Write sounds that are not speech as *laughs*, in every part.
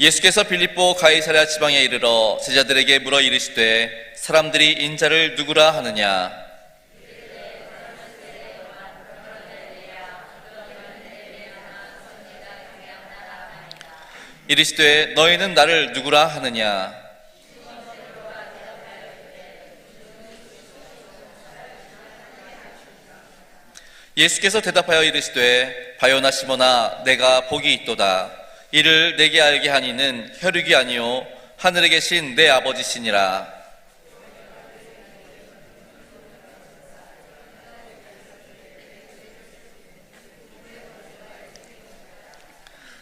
예수께서 빌립보 가이사랴 지방에 이르러 제자들에게 물어 이르시되 사람들이 인자를 누구라 하느냐? 이르시되 너희는 나를 누구라 하느냐? 예수께서 대답하여 이르시되 바요나 시모나 내가 복이 있도다 이를 내게 알게 하니는 혈육이 아니요 하늘에 계신 내 아버지시니라.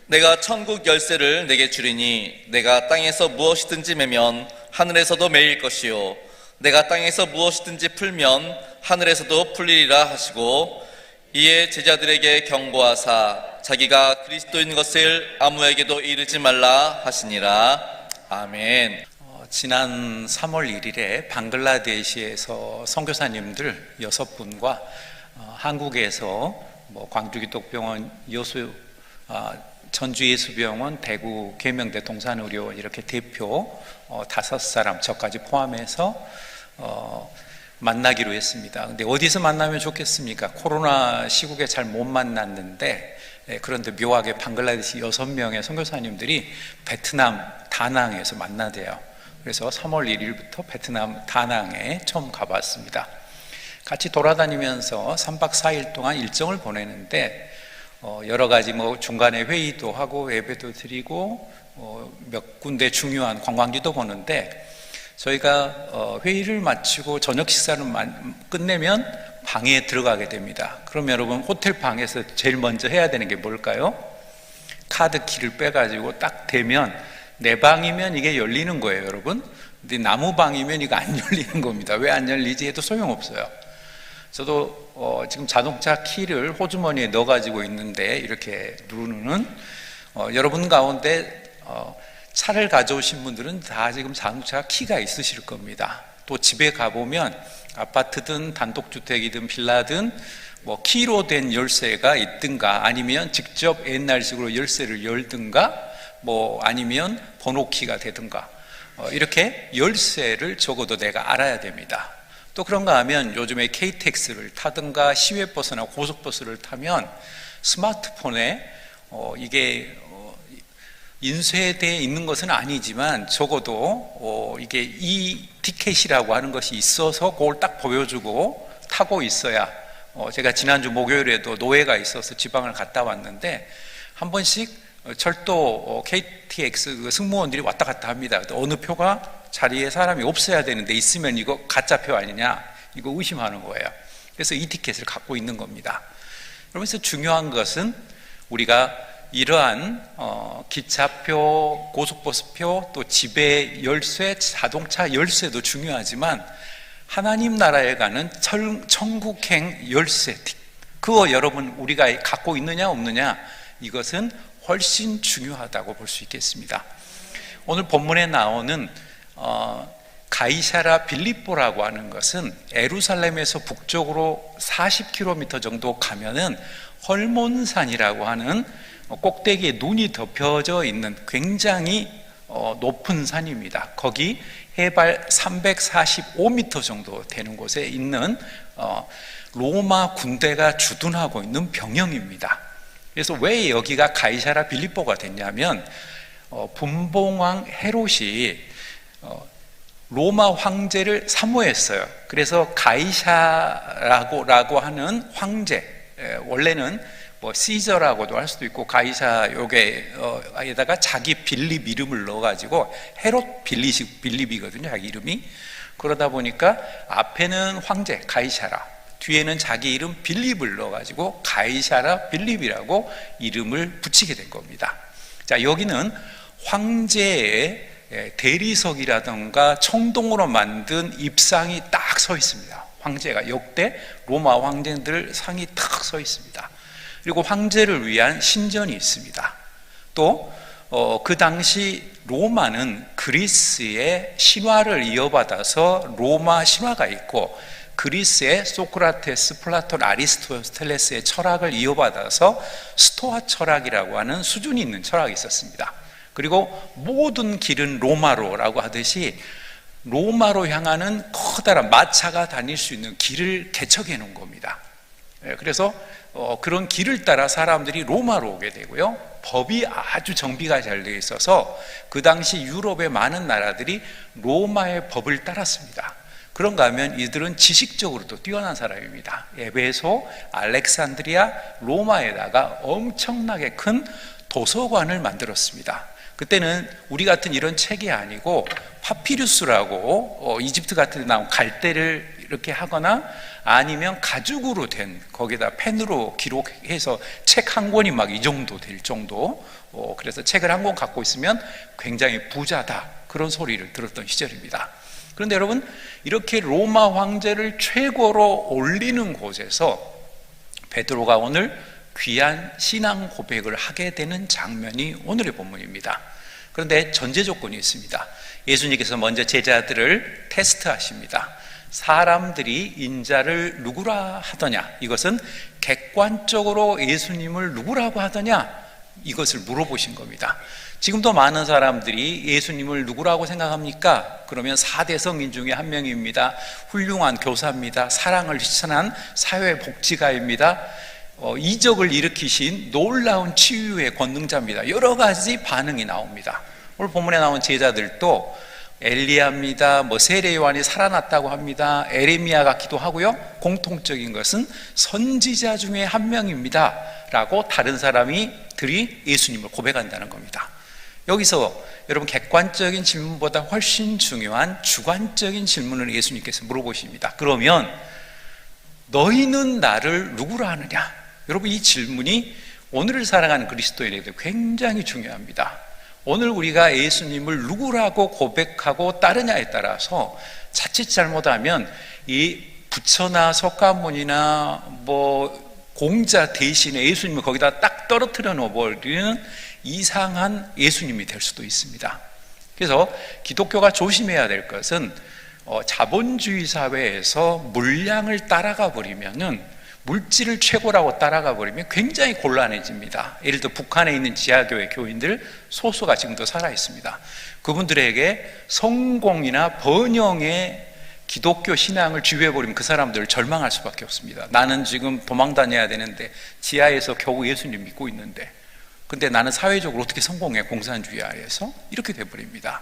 내가 천국 열쇠를 내게 주리니 내가 땅에서 무엇이든지 매면 하늘에서도 매일 것이요. 내가 땅에서 무엇이든지 풀면 하늘에서도 풀리리라 하시고 이에 제자들에게 경고하사 자기가 그리스도인 것을 아무에게도 이르지 말라 하시니라 아멘. 어, 지난 3월 1일에 방글라데시에서 선교사님들 여섯 분과 어, 한국에서 뭐 광주기독병원 여수 아, 전주예수병원 대구 계명대 동산의료 이렇게 대표 어, 다섯 사람 저까지 포함해서 어, 만나기로 했습니다. 근데 어디서 만나면 좋겠습니까? 코로나 시국에 잘 못 만났는데 예, 그런데 묘하게 방글라데시 여섯 명의 선교사님들이 베트남 다낭에서 만나대요. 그래서 3월 1일부터 베트남 다낭에 처음 가봤습니다. 같이 돌아다니면서 3박 4일 동안 일정을 보내는데 어, 여러 가지 뭐 중간에 회의도 하고 예배도 드리고 어, 몇 군데 중요한 관광지도 보는데 저희가 어, 회의를 마치고 저녁 식사를 끝내면 방에 들어가게 됩니다. 그럼 여러분 호텔 방에서 제일 먼저 해야 되는 게 뭘까요? 카드 키를 빼가지고 딱 대면 내 방이면 이게 열리는 거예요, 여러분. 근데 나무 방이면 이거 안 *laughs* 열리는 겁니다. 왜 안 열리지 해도 소용없어요. 저도 어, 지금 자동차 키를 호주머니에 넣어가지고 있는데 이렇게 누르는 어, 여러분 가운데 어, 차를 가져오신 분들은 다 지금 자동차 키가 있으실 겁니다. 또 집에 가보면 아파트든 단독주택이든 빌라든 뭐 키로 된 열쇠가 있든가 아니면 직접 옛날식으로 열쇠를 열든가 뭐 아니면 번호키가 되든가 어, 이렇게 열쇠를 적어도 내가 알아야 됩니다. 또 그런가 하면 요즘에 KTX를 타든가 시외버스나 고속버스를 타면 스마트폰에 어, 이게 어, 인쇄되어 있는 것은 아니지만 적어도 어, 이게 이 티켓이라고 하는 것이 있어서 그걸 딱 보여주고 타고 있어야 어, 제가 지난주 목요일에도 노예가 있어서 지방을 갔다 왔는데 한 번씩 철도 어, KTX 그 승무원들이 왔다 갔다 합니다. 어느 표가 자리에 사람이 없어야 되는데 있으면 이거 가짜 표 아니냐 이거 의심하는 거예요. 그래서 이 티켓을 갖고 있는 겁니다. 그러면서 중요한 것은 우리가 이러한 어, 기차표, 고속버스표, 또 집의 열쇠, 자동차 열쇠도 중요하지만 하나님 나라에 가는 천국행 열쇠, 그거 여러분 우리가 갖고 있느냐 없느냐 이것은 훨씬 중요하다고 볼 수 있겠습니다. 오늘 본문에 나오는 어, 가이샤라 빌립보라고 하는 것은 에루살렘에서 북쪽으로 40km 정도 가면은 헐몬산이라고 하는 꼭대기에 눈이 덮여져 있는 굉장히 어, 높은 산입니다. 거기 해발 345m 정도 되는 곳에 있는 어, 로마 군대가 주둔하고 있는 병영입니다. 그래서 왜 여기가 가이사라 빌립보가 됐냐면 어, 분봉왕 헤롯이 로마 황제를 사모했어요. 그래서 가이샤라고 라고 하는 황제 원래는 뭐 시저라고도 할 수도 있고 가이사 요게에다가 자기 빌립 이름을 넣어가지고 헤롯 빌립이 빌립이거든요. 자기 이름이 그러다 보니까 앞에는 황제 가이샤라 뒤에는 자기 이름 빌립을 넣어가지고 가이샤라 빌립이라고 이름을 붙이게 된 겁니다. 자 여기는 황제의 대리석이라던가 청동으로 만든 입상이 딱 서 있습니다. 황제가 역대 로마 황제들 상이 딱 서 있습니다. 그리고 황제를 위한 신전이 있습니다. 또그 어, 그 당시 로마는 그리스의 신화를 이어받아서 로마 신화가 있고 그리스의 소크라테스, 플라톤, 아리스토텔레스의 철학을 이어받아서 스토아 철학이라고 하는 수준이 있는 철학이 있었습니다. 그리고 모든 길은 로마로라고 하듯이 로마로 향하는 커다란 마차가 다닐 수 있는 길을 개척해 놓은 겁니다. 예, 그래서 어, 그런 길을 따라 사람들이 로마로 오게 되고요. 법이 아주 정비가 잘 되어 있어서 그 당시 유럽의 많은 나라들이 로마의 법을 따랐습니다. 그런가 하면 이들은 지식적으로도 뛰어난 사람입니다. 에베소, 알렉산드리아, 로마에다가 엄청나게 큰 도서관을 만들었습니다. 그때는 우리 같은 이런 책이 아니고 파피루스라고 어, 이집트 같은 데 나온 갈대를 이렇게 하거나 아니면 가죽으로 된 거기다 펜으로 기록해서 책 한 권이 막 이 정도 될 정도 어, 그래서 책을 한 권 갖고 있으면 굉장히 부자다 그런 소리를 들었던 시절입니다. 그런데 여러분 이렇게 로마 황제를 최고로 올리는 곳에서 베드로가 오늘 귀한 신앙 고백을 하게 되는 장면이 오늘의 본문입니다. 그런데 전제 조건이 있습니다. 예수님께서 먼저 제자들을 테스트하십니다. 사람들이 인자를 누구라 하더냐? 이것은 객관적으로 예수님을 누구라고 하더냐? 이것을 물어보신 겁니다. 지금도 많은 사람들이 예수님을 누구라고 생각합니까? 그러면 4대 성인 중에 한 명입니다. 훌륭한 교사입니다. 사랑을 실천한 사회복지가입니다. 어, 이적을 일으키신 놀라운 치유의 권능자입니다. 여러 가지 반응이 나옵니다. 오늘 본문에 나온 제자들도 엘리야입니다. 뭐 세례 요한이 살아났다고 합니다. 에레미야 같기도 하고요. 공통적인 것은 선지자 중에 한 명입니다.라고 다른 사람이 들이 예수님을 고백한다는 겁니다. 여기서 여러분 객관적인 질문보다 훨씬 중요한 주관적인 질문을 예수님께서 물어보십니다. 그러면 너희는 나를 누구라 하느냐? 여러분 이 질문이 오늘을 살아가는 그리스도인에게 굉장히 중요합니다. 오늘 우리가 예수님을 누구라고 고백하고 따르냐에 따라서 자칫 잘못하면 이 부처나 석가모니나 뭐 공자 대신에 예수님을 거기다 딱 떨어뜨려 놓아버리는 이상한 예수님이 될 수도 있습니다. 그래서 기독교가 조심해야 될 것은 어, 자본주의 사회에서 물량을 따라가 버리면은 물질을 최고라고 따라가 버리면 굉장히 곤란해집니다. 예를 들어 북한에 있는 지하교회 교인들 소수가 지금도 살아 있습니다. 그분들에게 성공이나 번영의 기독교 신앙을 지휘해 버리면 그 사람들 절망할 수밖에 없습니다. 나는 지금 도망 다녀야 되는데 지하에서 겨우 예수님 믿고 있는데 근데 나는 사회적으로 어떻게 성공해 공산주의 아래에서 이렇게 돼 버립니다.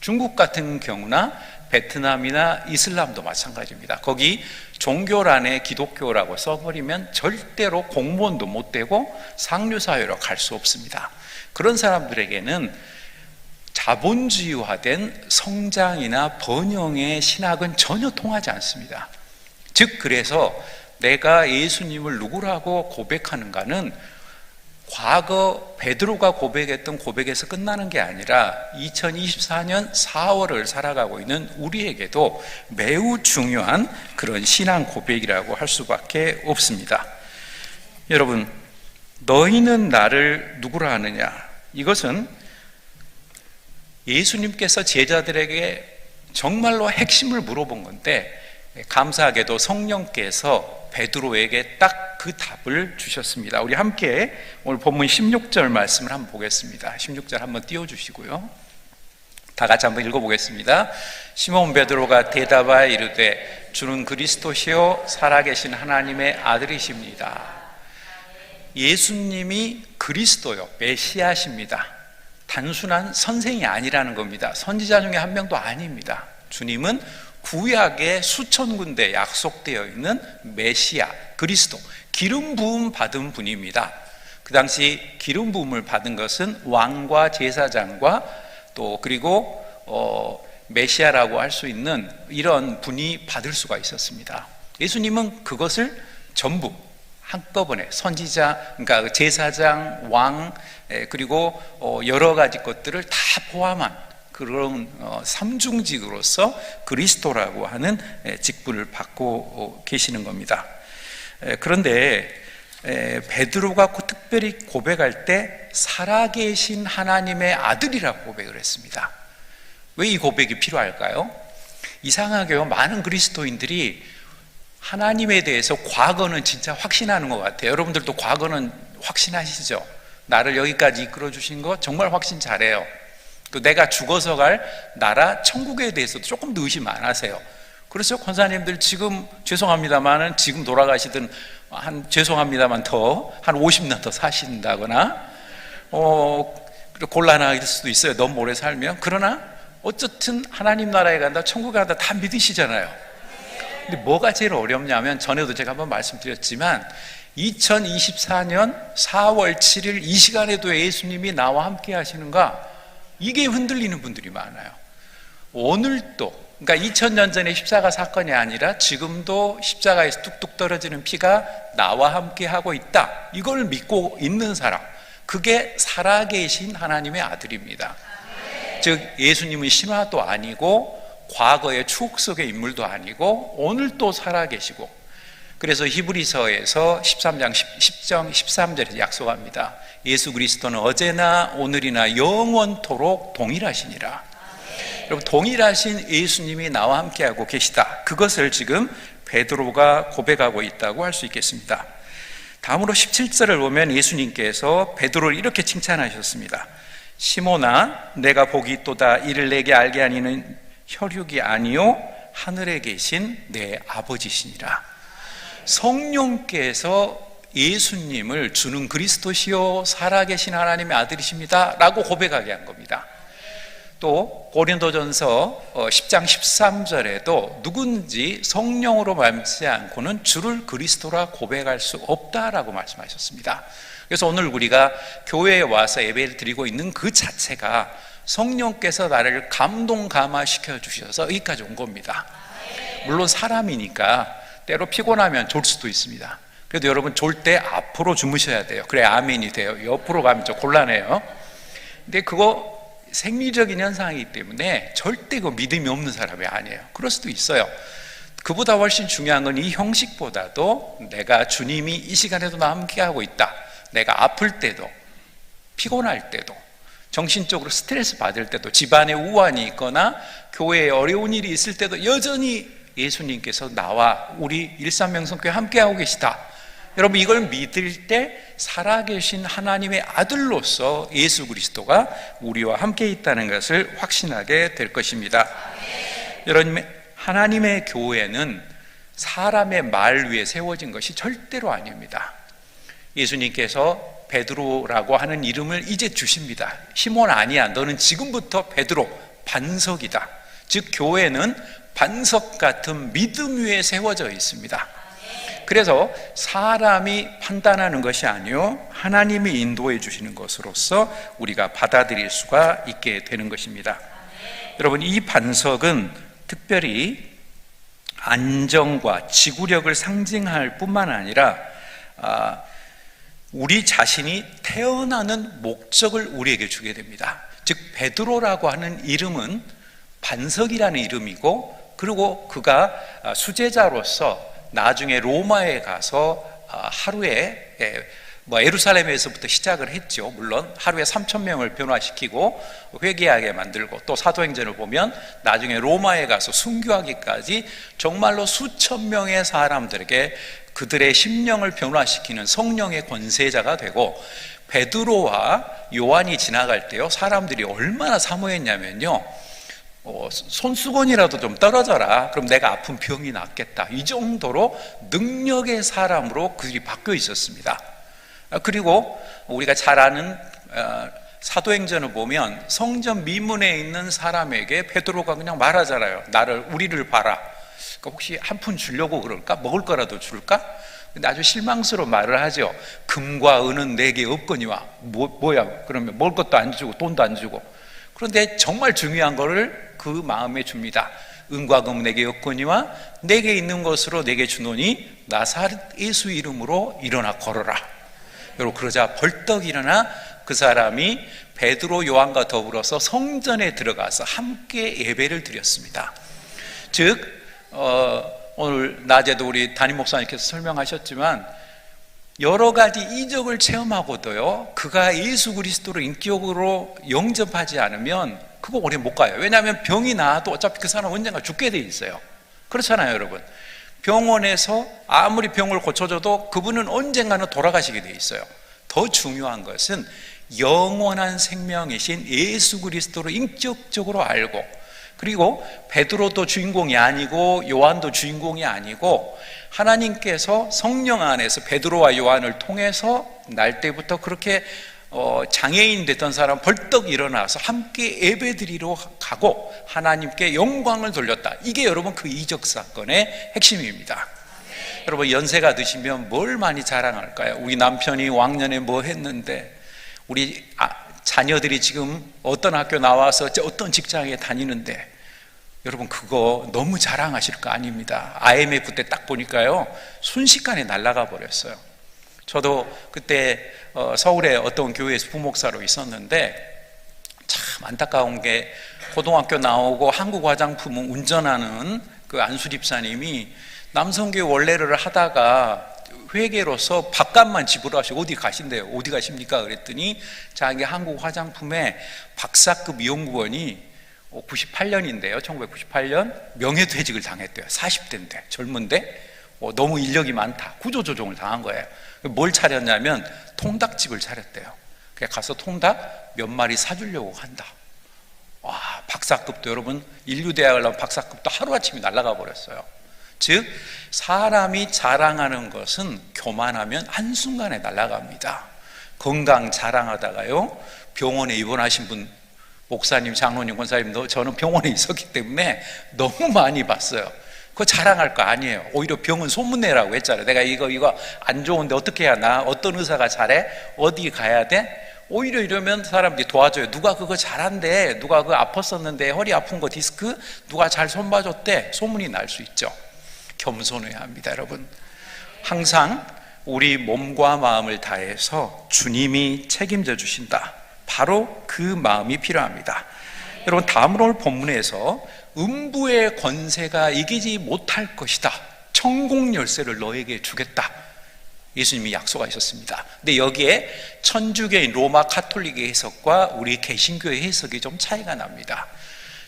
중국 같은 경우나 베트남이나 이슬람도 마찬가지입니다. 거기 종교란에 기독교라고 써버리면 절대로 공무원도 못 되고 상류사회로 갈 수 없습니다. 그런 사람들에게는 자본주의화된 성장이나 번영의 신학은 전혀 통하지 않습니다. 즉, 그래서 내가 예수님을 누구라고 고백하는가는 과거 베드로가 고백했던 고백에서 끝나는 게 아니라 2024년 4월을 살아가고 있는 우리에게도 매우 중요한 그런 신앙 고백이라고 할 수밖에 없습니다. 여러분, 너희는 나를 누구라 하느냐? 이것은 예수님께서 제자들에게 정말로 핵심을 물어본 건데 감사하게도 성령께서 베드로에게 딱 그 답을 주셨습니다. 우리 함께 오늘 본문 16절 말씀을 한번 보겠습니다. 16절 한번 띄워 주시고요. 다 같이 한번 읽어 보겠습니다. 시몬 베드로가 대답하여 이르되 주는 그리스도시요 살아계신 하나님의 아들이십니다. 예수님이 그리스도요 메시아십니다. 단순한 선생이 아니라는 겁니다. 선지자 중에 한 명도 아닙니다. 주님은 구약에 수천 군데 약속되어 있는 메시아, 그리스도, 기름 부음 받은 분입니다. 그 당시 기름 부음을 받은 것은 왕과 제사장과 또 그리고 어, 메시아라고 할 수 있는 이런 분이 받을 수가 있었습니다. 예수님은 그것을 전부 한꺼번에 선지자, 그러니까 제사장, 왕 그리고 어, 여러 가지 것들을 다 포함한 그런 어, 삼중직으로서 그리스도라고 하는 직분을 받고 계시는 겁니다. 그런데 베드로가 특별히 고백할 때 살아계신 하나님의 아들이라고 고백을 했습니다. 왜 이 고백이 필요할까요? 이상하게요, 많은 그리스도인들이 하나님에 대해서 과거는 진짜 확신하는 것 같아요. 여러분들도 과거는 확신하시죠? 나를 여기까지 이끌어 주신 거 정말 확신 잘해요. 그 내가 죽어서 갈 나라 천국에 대해서도 조금 더 의심 안 하세요. 그래서 권사님들 지금 죄송합니다만은 지금 돌아가시든 한 죄송합니다만 더 한 50년 더 사신다거나 어 곤란할 수도 있어요. 너무 오래 살면 그러나 어쨌든 하나님 나라에 간다, 천국에 간다 다 믿으시잖아요. 근데 뭐가 제일 어렵냐면 전에도 제가 한번 말씀드렸지만 2024년 4월 7일 이 시간에도 예수님이 나와 함께 하시는가 이게 흔들리는 분들이 많아요. 오늘도 그러니까 2000년 전에 십자가 사건이 아니라 지금도 십자가에서 뚝뚝 떨어지는 피가 나와 함께 하고 있다. 이걸 믿고 있는 사람. 그게 살아계신 하나님의 아들입니다. 즉 예수님은 신화도 아니고 과거의 추억 속의 인물도 아니고 오늘 또 살아계시고 그래서 히브리서에서 13장 10장 13절에서 약속합니다. 예수 그리스도는 어제나 오늘이나 영원토록 동일하시니라. 여러분 동일하신 예수님이 나와 함께하고 계시다. 그것을 지금 베드로가 고백하고 있다고 할 수 있겠습니다. 다음으로 17절을 보면 예수님께서 베드로를 이렇게 칭찬하셨습니다. 시모나 내가 복이 있도다 이를 내게 알게 하니는 혈육이 아니요 하늘에 계신 내 아버지시니라. 성령께서 예수님을 주는 그리스도시요 살아계신 하나님의 아들이십니다라고 고백하게 한 겁니다. 또 고린도전서 10장 13절에도 누군지 성령으로 말지 않고는 주를 그리스도라 고백할 수 없다라고 말씀하셨습니다. 그래서 오늘 우리가 교회에 와서 예배를 드리고 있는 그 자체가 성령께서 나를 감동 감화시켜 주셔서 여기까지 온 겁니다. 물론 사람이니까 때로 피곤하면 졸 수도 있습니다. 그래도 여러분 졸 때 앞으로 주무셔야 돼요. 그래 아멘이 돼요. 옆으로 가면 좀 곤란해요. 근데 그거 생리적인 현상이기 때문에 절대 그 믿음이 없는 사람이 아니에요. 그럴 수도 있어요. 그보다 훨씬 중요한 건 이 형식보다도 내가 주님이 이 시간에도 나 함께하고 있다. 내가 아플 때도, 피곤할 때도, 정신적으로 스트레스 받을 때도, 집안에 우환이 있거나 교회에 어려운 일이 있을 때도 여전히 예수님께서 나와 우리 일산명성교회 함께하고 계시다. 여러분 이걸 믿을 때 살아계신 하나님의 아들로서 예수 그리스도가 우리와 함께 있다는 것을 확신하게 될 것입니다. 여러분 하나님의 교회는 사람의 말 위에 세워진 것이 절대로 아닙니다. 예수님께서 베드로라고 하는 이름을 이제 주십니다. 시몬 아니야. 너는 지금부터 베드로 반석이다. 즉 교회는 반석 같은 믿음 위에 세워져 있습니다. 그래서 사람이 판단하는 것이 아니요 하나님이 인도해 주시는 것으로서 우리가 받아들일 수가 있게 되는 것입니다. 여러분 이 반석은 특별히 안정과 지구력을 상징할 뿐만 아니라 아, 우리 자신이 태어나는 목적을 우리에게 주게 됩니다. 즉 베드로라고 하는 이름은 반석이라는 이름이고 그리고 그가 수제자로서 나중에 로마에 가서 하루에 뭐 예루살렘에서부터 시작을 했죠. 물론 하루에 3천 명을 변화시키고 회개하게 만들고 또 사도행전을 보면 나중에 로마에 가서 순교하기까지 정말로 수천 명의 사람들에게 그들의 심령을 변화시키는 성령의 권세자가 되고 베드로와 요한이 지나갈 때요 사람들이 얼마나 사모했냐면요 어, 손수건이라도 좀 떨어져라 그럼 내가 아픈 병이 낫겠다 이 정도로 능력의 사람으로 그들이 바뀌어 있었습니다 그리고 우리가 잘 아는 어, 사도행전을 보면 성전 미문에 있는 사람에게 베드로가 그냥 말하잖아요 나를 우리를 봐라 그러니까 혹시 한 푼 주려고 그럴까? 먹을 거라도 줄까? 근데 아주 실망스러운 말을 하죠. 금과 은은 내게 없거니와 뭐, 뭐야? 그러면 먹을 것도 안 주고 돈도 안 주고. 그런데 정말 중요한 거를 그 마음에 줍니다. 은과 금은 내게 없거니와 내게 있는 것으로 내게 주노니 나사렛 예수 이름으로 일어나 걸어라. 여러분 그러자 벌떡 일어나 그 사람이 베드로 요한과 더불어서 성전에 들어가서 함께 예배를 드렸습니다. 즉 어, 오늘 낮에도 우리 담임 목사님께서 설명하셨지만 여러 가지 이적을 체험하고도요 그가 예수 그리스도를 인격으로 영접하지 않으면 그거 오래 못 가요. 왜냐하면 병이 나도 어차피 그 사람 언젠가 죽게 돼 있어요. 그렇잖아요 여러분. 병원에서 아무리 병을 고쳐줘도 그분은 언젠가는 돌아가시게 돼 있어요. 더 중요한 것은 영원한 생명이신 예수 그리스도를 인격적으로 알고 그리고 베드로도 주인공이 아니고 요한도 주인공이 아니고 하나님께서 성령 안에서 베드로와 요한을 통해서 날 때부터 그렇게 어, 장애인 됐던 사람 벌떡 일어나서 함께 예배드리러 가고 하나님께 영광을 돌렸다. 이게 여러분 그 이적 사건의 핵심입니다. 여러분 연세가 드시면 뭘 많이 자랑할까요? 우리 남편이 왕년에 뭐 했는데 우리 아, 자녀들이 지금 어떤 학교 나와서 어떤 직장에 다니는데 여러분 그거 너무 자랑하실 거 아닙니다. IMF 때 딱 보니까요 순식간에 날아가 버렸어요. 저도 그때 어, 서울에 어떤 교회에서 부목사로 있었는데 참 안타까운 게 고등학교 나오고 한국 화장품을 운전하는 그 안수 집사님이 남성교회 원래를 하다가 회계로서 밥값만 지불하시고 어디 가신대요. 어디 가십니까? 그랬더니 자기 한국 화장품에 박사급 연구원이 98년인데요. 1998년 명예퇴직을 당했대요. 40대인데 젊은데 어, 너무 인력이 많다. 구조조정을 당한 거예요. 뭘 차렸냐면 통닭집을 차렸대요. 그래 가서 통닭 몇 마리 사주려고 한다. 와 박사급도 여러분 인류 대학을 나온 박사급도 하루 아침에 날아가 버렸어요. 즉 사람이 자랑하는 것은 교만하면 한 순간에 날아갑니다. 건강 자랑하다가요 병원에 입원하신 분 목사님, 장로님, 권사님도 저는 병원에 있었기 때문에 너무 많이 봤어요. 그거 자랑할 거 아니에요. 오히려 병은 소문내라고 했잖아요. 내가 이거 이거 안 좋은데 어떻게 해야 나? 어떤 의사가 잘해? 어디 가야 돼? 오히려 이러면 사람들이 도와줘요. 누가 그거 잘한대? 누가 그거 아팠었는데 허리 아픈 거 디스크? 누가 잘 손봐줬대? 소문이 날 수 있죠. 겸손해야 합니다, 여러분. 항상 우리 몸과 마음을 다해서 주님이 책임져 주신다. 바로 그 마음이 필요합니다. 여러분 다음으로 오늘 본문에서 음부의 권세가 이기지 못할 것이다. 천국 열쇠를 너에게 주겠다. 예수님이 약속하셨습니다. 근데 여기에 천주교인 로마 카톨릭의 해석과 우리 개신교의 해석이 좀 차이가 납니다.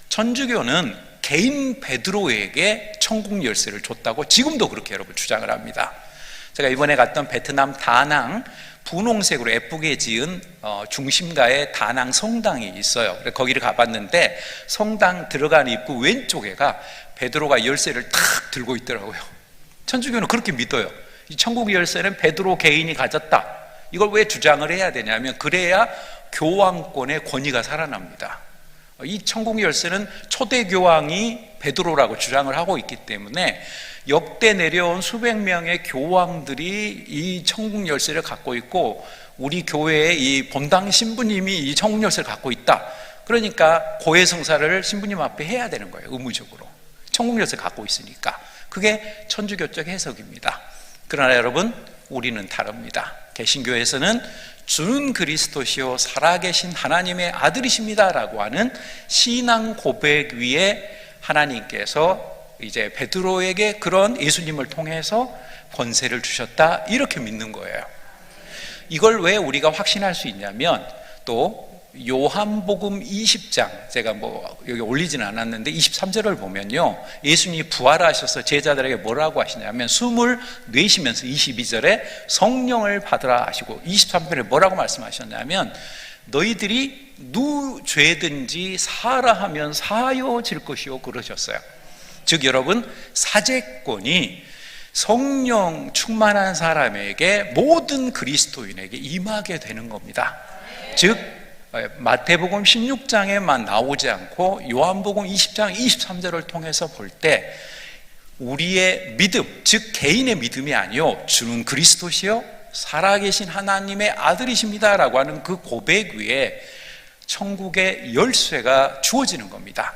천주교는 개인 베드로에게 천국 열쇠를 줬다고 지금도 그렇게 여러분 주장을 합니다. 제가 이번에 갔던 베트남 다낭 분홍색으로 예쁘게 지은 어, 중심가에 다낭 성당이 있어요. 거기를 가봤는데 성당 들어가는 입구 왼쪽에가 베드로가 열쇠를 탁 들고 있더라고요. 천주교는 그렇게 믿어요. 이 천국 열쇠는 베드로 개인이 가졌다. 이걸 왜 주장을 해야 되냐면 그래야 교황권의 권위가 살아납니다. 이 천국 열쇠는 초대 교황이 베드로라고 주장을 하고 있기 때문에 역대 내려온 수백 명의 교황들이 이 천국 열쇠를 갖고 있고 우리 교회의 이 본당 신부님이 이 천국 열쇠를 갖고 있다. 그러니까 고해 성사를 신부님 앞에 해야 되는 거예요. 의무적으로. 천국 열쇠 갖고 있으니까. 그게 천주교적 해석입니다. 그러나 여러분, 우리는 다릅니다. 개신교에서는 주는 그리스도시요 살아계신 하나님의 아들이십니다라고 하는 신앙 고백 위에 하나님께서 이제 베드로에게 그런 예수님을 통해서 권세를 주셨다 이렇게 믿는 거예요. 이걸 왜 우리가 확신할 수 있냐면 또 요한복음 20장 제가 뭐 여기 올리지는 않았는데 23절을 보면요. 예수님이 부활하셔서 제자들에게 뭐라고 하시냐면 숨을 내쉬면서 22절에 성령을 받으라 하시고 23절에 뭐라고 말씀하셨냐면 너희들이 누 죄든지 사라 하면 사여질 것이요 그러셨어요. 즉 여러분 사제권이 성령 충만한 사람에게 모든 그리스도인에게 임하게 되는 겁니다. 즉 마태복음 16장에만 나오지 않고 요한복음 20장 23절을 통해서 볼 때 우리의 믿음, 즉 개인의 믿음이 아니요 주는 그리스도시요 살아계신 하나님의 아들이십니다라고 하는 그 고백 위에 천국의 열쇠가 주어지는 겁니다.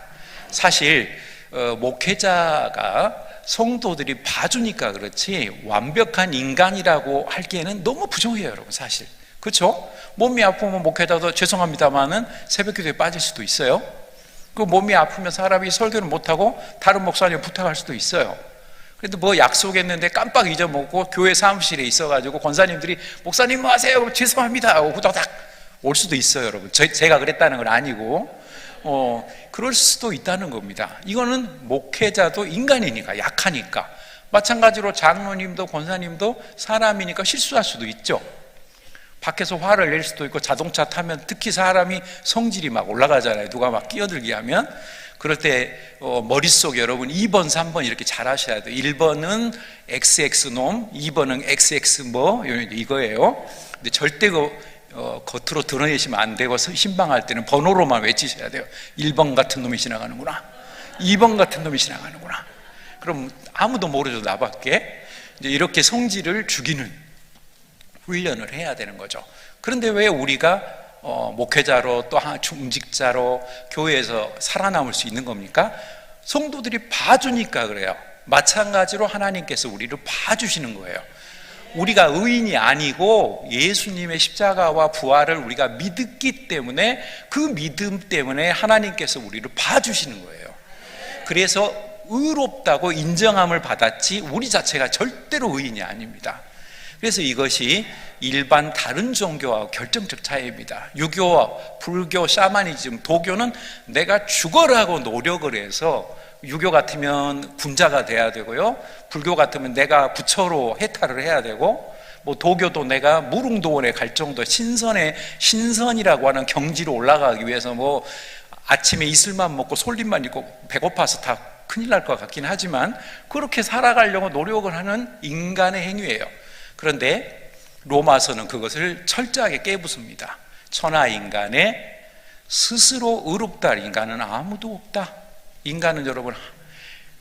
사실 어, 목회자가 성도들이 봐주니까 그렇지 완벽한 인간이라고 하기에는 너무 부족해요, 여러분 사실. 그렇죠? 몸이 아프면 목회자도 죄송합니다만은 새벽 기도에 빠질 수도 있어요. 그 몸이 아프면 사람이 설교를 못하고 다른 목사님 부탁할 수도 있어요. 그래도 뭐 약속했는데 깜빡 잊어먹고 교회 사무실에 있어가지고 권사님들이 목사님 뭐 하세요? 죄송합니다. 하고 후다닥 올 수도 있어요, 여러분. 저, 제가 그랬다는 건 아니고. 어, 그럴 수도 있다는 겁니다. 이거는 목회자도 인간이니까, 약하니까. 마찬가지로 장로님도 권사님도 사람이니까 실수할 수도 있죠. 밖에서 화를 낼 수도 있고 자동차 타면 특히 사람이 성질이 막 올라가잖아요. 누가 막 끼어들게 하면 그럴 때 어, 머릿속 여러분 2번, 3번 이렇게 잘 하셔야 돼요. 1번은 XX놈, 2번은 XX 뭐 이거예요. 근데 절대 그 어, 겉으로 드러내시면 안 되고 신방할 때는 번호로만 외치셔야 돼요. 1번 같은 놈이 지나가는구나. 2번 같은 놈이 지나가는구나. 그럼 아무도 모르죠 나밖에. 이제 이렇게 성질을 죽이는 훈련을 해야 되는 거죠. 그런데 왜 우리가 어, 목회자로 또한 중직자로 교회에서 살아남을 수 있는 겁니까? 성도들이 봐주니까 그래요. 마찬가지로 하나님께서 우리를 봐주시는 거예요. 우리가 의인이 아니고 예수님의 십자가와 부활을 우리가 믿었기 때문에 그 믿음 때문에 하나님께서 우리를 봐주시는 거예요. 그래서 의롭다고 인정함을 받았지 우리 자체가 절대로 의인이 아닙니다. 그래서 이것이 일반 다른 종교와 결정적 차이입니다. 유교, 불교, 샤머니즘, 도교는 내가 죽어라고 노력을 해서 유교 같으면 군자가 돼야 되고요. 불교 같으면 내가 부처로 해탈을 해야 되고 뭐 도교도 내가 무릉도원에 갈 정도 신선의 신선이라고 하는 경지로 올라가기 위해서 뭐 아침에 이슬만 먹고 솔잎만 입고 배고파서 다 큰일 날 것 같긴 하지만 그렇게 살아가려고 노력을 하는 인간의 행위예요. 그런데 로마서는 그것을 철저하게 깨부숩니다. 천하 인간의 스스로 의롭다 할 인간은 아무도 없다. 인간은 여러분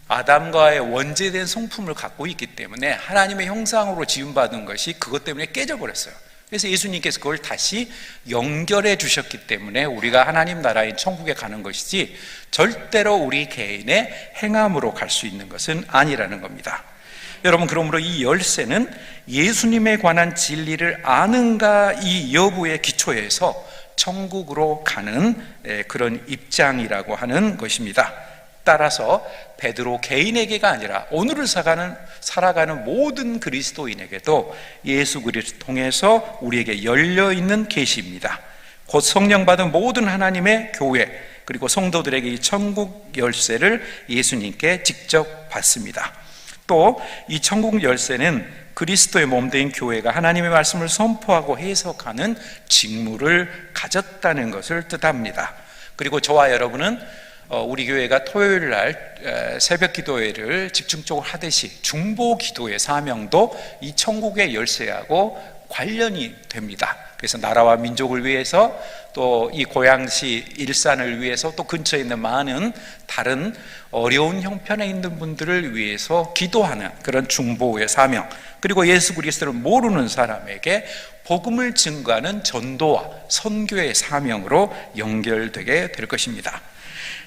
아담과의 원죄된 성품을 갖고 있기 때문에 하나님의 형상으로 지음받은 것이 그것 때문에 깨져버렸어요. 그래서 예수님께서 그걸 다시 연결해 주셨기 때문에 우리가 하나님 나라인 천국에 가는 것이지 절대로 우리 개인의 행함으로 갈 수 있는 것은 아니라는 겁니다. 여러분 그러므로 이 열쇠는 예수님에 관한 진리를 아는가 이 여부의 기초에서 천국으로 가는 그런 입장이라고 하는 것입니다. 따라서 베드로 개인에게가 아니라 오늘을 살아가는, 살아가는 모든 그리스도인에게도 예수 그리스도 통해서 우리에게 열려 있는 계시입니다. 곧 성령 받은 모든 하나님의 교회 그리고 성도들에게 이 천국 열쇠를 예수님께 직접 받습니다. 또 이 천국 열쇠는 그리스도의 몸된 교회가 하나님의 말씀을 선포하고 해석하는 직무를 가졌다는 것을 뜻합니다. 그리고 저와 여러분은 어, 우리 교회가 토요일 날 새벽 기도회를 집중적으로 하듯이 중보 기도의 사명도 이 천국의 열쇠하고 관련이 됩니다. 그래서 나라와 민족을 위해서 또 이 고양시 일산을 위해서 또 근처에 있는 많은 다른 어려운 형편에 있는 분들을 위해서 기도하는 그런 중보의 사명 그리고 예수 그리스도를 모르는 사람에게 복음을 증거하는 전도와 선교의 사명으로 연결되게 될 것입니다.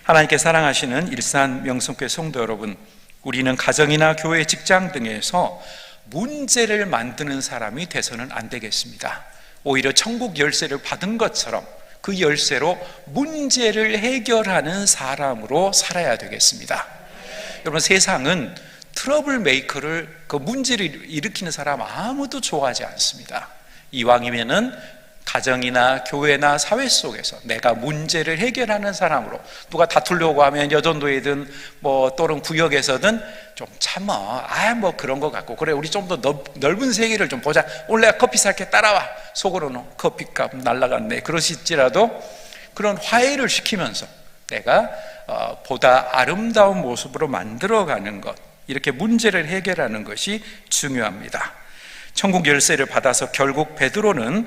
하나님께 사랑하시는 일산 명성교회 성도 여러분, 우리는 가정이나 교회, 직장 등에서 문제를 만드는 사람이 돼서는 안 되겠습니다. 오히려 천국 열쇠를 받은 것처럼 그 열쇠로 문제를 해결하는 사람으로 살아야 되겠습니다. 여러분 세상은 트러블 메이커를 그 문제를 일으키는 사람 아무도 좋아하지 않습니다. 이왕이면은 가정이나 교회나 사회 속에서 내가 문제를 해결하는 사람으로 누가 다투려고 하면 여전도이든 뭐 또는 구역에서든 좀 참아. 아 뭐 그런 거 같고. 그래 우리 좀 더 넓은 세계를 좀 보자. 원래 커피 살게 따라와. 속으로는 커피값 날라갔네. 그러실지라도 그런 화해를 시키면서 내가 어, 보다 아름다운 모습으로 만들어가는 것 이렇게 문제를 해결하는 것이 중요합니다. 천국 열쇠를 받아서 결국 베드로는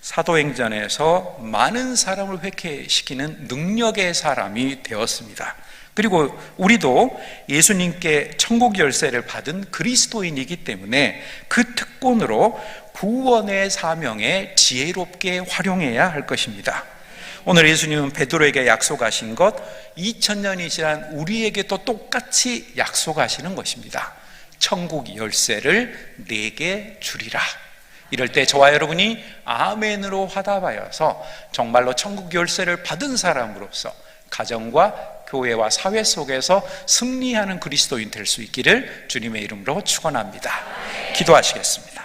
사도행전에서 많은 사람을 회개시키는 능력의 사람이 되었습니다. 그리고 우리도 예수님께 천국 열쇠를 받은 그리스도인이기 때문에 그 특권으로 구원의 사명에 지혜롭게 활용해야 할 것입니다. 오늘 예수님은 베드로에게 약속하신 것 2000년이 지난 우리에게도 똑같이 약속하시는 것입니다. 천국 열쇠를 내게 주리라. 이럴 때 저와 여러분이 아멘으로 화답하여서 정말로 천국 열쇠를 받은 사람으로서 가정과 교회와 사회 속에서 승리하는 그리스도인 될 수 있기를 주님의 이름으로 축원합니다. 기도하시겠습니다.